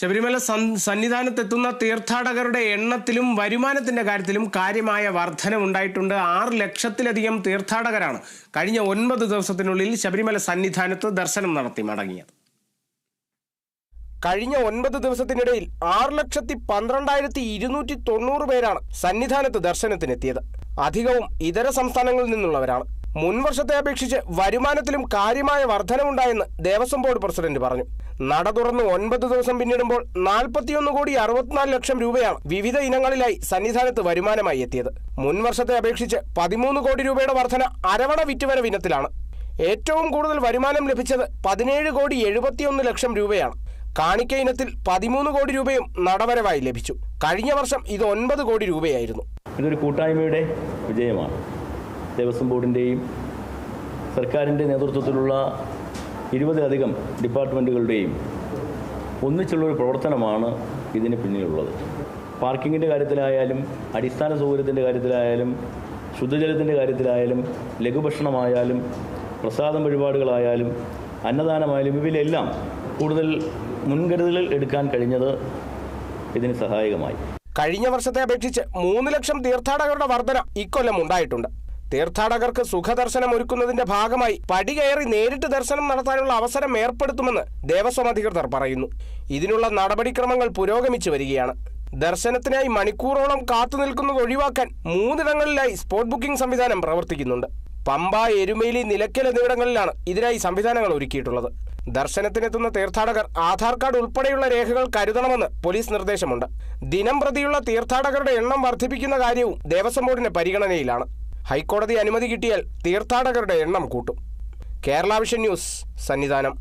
ശബരിമല സന്നിധാനത്തെത്തുന്ന തീർത്ഥാടകരുടെ എണ്ണത്തിലും വരുമാനത്തിന്റെ കാര്യത്തിലും കാര്യമായ വർധനമുണ്ടായിട്ടുണ്ട് ആറ് ലക്ഷത്തിലധികം തീർത്ഥാടകരാണ് കഴിഞ്ഞ ഒൻപത് ദിവസത്തിനുള്ളിൽ ശബരിമല സന്നിധാനത്ത് ദർശനം നടത്തി മടങ്ങിയത്. കഴിഞ്ഞ ഒൻപത് ദിവസത്തിനിടയിൽ ആറ് ലക്ഷത്തി പന്ത്രണ്ടായിരത്തി ഇരുന്നൂറ്റി തൊണ്ണൂറ് പേരാണ് സന്നിധാനത്ത് ദർശനത്തിനെത്തിയത്. അധികവും ഇതര സംസ്ഥാനങ്ങളിൽ നിന്നുള്ളവരാണ്. മുൻവർഷത്തെ അപേക്ഷിച്ച് വരുമാനത്തിലും കാര്യമായ വർധനമുണ്ടായെന്ന് ദേവസ്വം ബോർഡ് പ്രസിഡന്റ് പറഞ്ഞു. നട തുറന്ന് ഒൻപത് ദിവസം പിന്നിടുമ്പോൾ നാൽപ്പത്തിയൊന്ന് കോടി അറുപത്തിനാല് ലക്ഷം രൂപയാണ് വിവിധ ഇനങ്ങളിലായി സന്നിധാനത്ത് വരുമാനമായി എത്തിയത്. മുൻവർഷത്തെ അപേക്ഷിച്ച് പതിമൂന്ന് കോടി രൂപയുടെ വർധന അരവണ വിറ്റുവരവ് ഇനത്തിലാണ്. ഏറ്റവും കൂടുതൽ വരുമാനം ലഭിച്ചത് പതിനേഴ് കോടി എഴുപത്തിയൊന്ന് ലക്ഷം രൂപയാണ്. കാണിക്ക ഇനത്തിൽ പതിമൂന്ന് കോടി രൂപയും നടവരവായി ലഭിച്ചു. കഴിഞ്ഞ വർഷം ഇത് ഒൻപത് കോടി രൂപയായിരുന്നു. ഇതൊരു കൂട്ടായ്മയുടെ വിജയമാണ്. ദേവസ്വം ബോർഡിന്റെയും സർക്കാരിന്റെ നേതൃത്വത്തിലുള്ള ഇരുപതിലധികം ഡിപ്പാർട്ട്മെന്റുകളുടെയും ഒന്നിച്ചുള്ളൊരു പ്രവർത്തനമാണ് ഇതിന് പിന്നിലുള്ളത്. പാർക്കിങ്ങിന്റെ കാര്യത്തിലായാലും അടിസ്ഥാന സൗകര്യത്തിന്റെ കാര്യത്തിലായാലും ശുദ്ധജലത്തിന്റെ കാര്യത്തിലായാലും ലഘുഭക്ഷണമായാലും പ്രസാദം വഴിപാടുകളായാലും അന്നദാനമായാലും ഇവയിലെല്ലാം കൂടുതൽ മുൻകരുതലുകൾ എടുക്കാൻ കഴിഞ്ഞത് ഇതിന് സഹായകമായി. കഴിഞ്ഞ വർഷത്തെ അപേക്ഷിച്ച് മൂന്ന് ലക്ഷം തീർത്ഥാടകരുടെ വർധന ഇക്കൊല്ലം ഉണ്ടായിട്ടുണ്ട്. തീർത്ഥാടകർക്ക് സുഖദർശനം ഒരുക്കുന്നതിന്റെ ഭാഗമായി പടി കയറി നേരിട്ട് ദർശനം നടത്താനുള്ള അവസരം ഏർപ്പെടുത്തുമെന്ന് ദേവസ്വം അധികൃതർ പറയുന്നു. ഇതിനുള്ള നടപടിക്രമങ്ങൾ പുരോഗമിച്ചു വരികയാണ്. ദർശനത്തിനായി മണിക്കൂറോളം കാത്തുനിൽക്കുന്നത് ഒഴിവാക്കാൻ മൂന്നിടങ്ങളിലായി സ്പോട്ട് ബുക്കിംഗ് സംവിധാനം പ്രവർത്തിക്കുന്നുണ്ട്. പമ്പ എരുമേലി നിലയ്ക്കൽ എന്നിവിടങ്ങളിലാണ് ഇതിനായി സംവിധാനങ്ങൾ ഒരുക്കിയിട്ടുള്ളത്. ദർശനത്തിനെത്തുന്ന തീർത്ഥാടകർ ആധാർ കാർഡ് ഉൾപ്പെടെയുള്ള രേഖകൾ കരുതണമെന്ന് പോലീസ് നിർദ്ദേശമുണ്ട്. ദിനം പ്രതിയുള്ള തീർത്ഥാടകരുടെ എണ്ണം വർദ്ധിപ്പിക്കുന്ന കാര്യവും ദേവസ്വം ബോർഡിന്റെ പരിഗണനയിലാണ്. ഹൈക്കോടതി അനുമതി കിട്ടിയാൽ തീർത്ഥാടകരുടെ എണ്ണം കൂട്ടും. Kerala vision news Sannidhanam.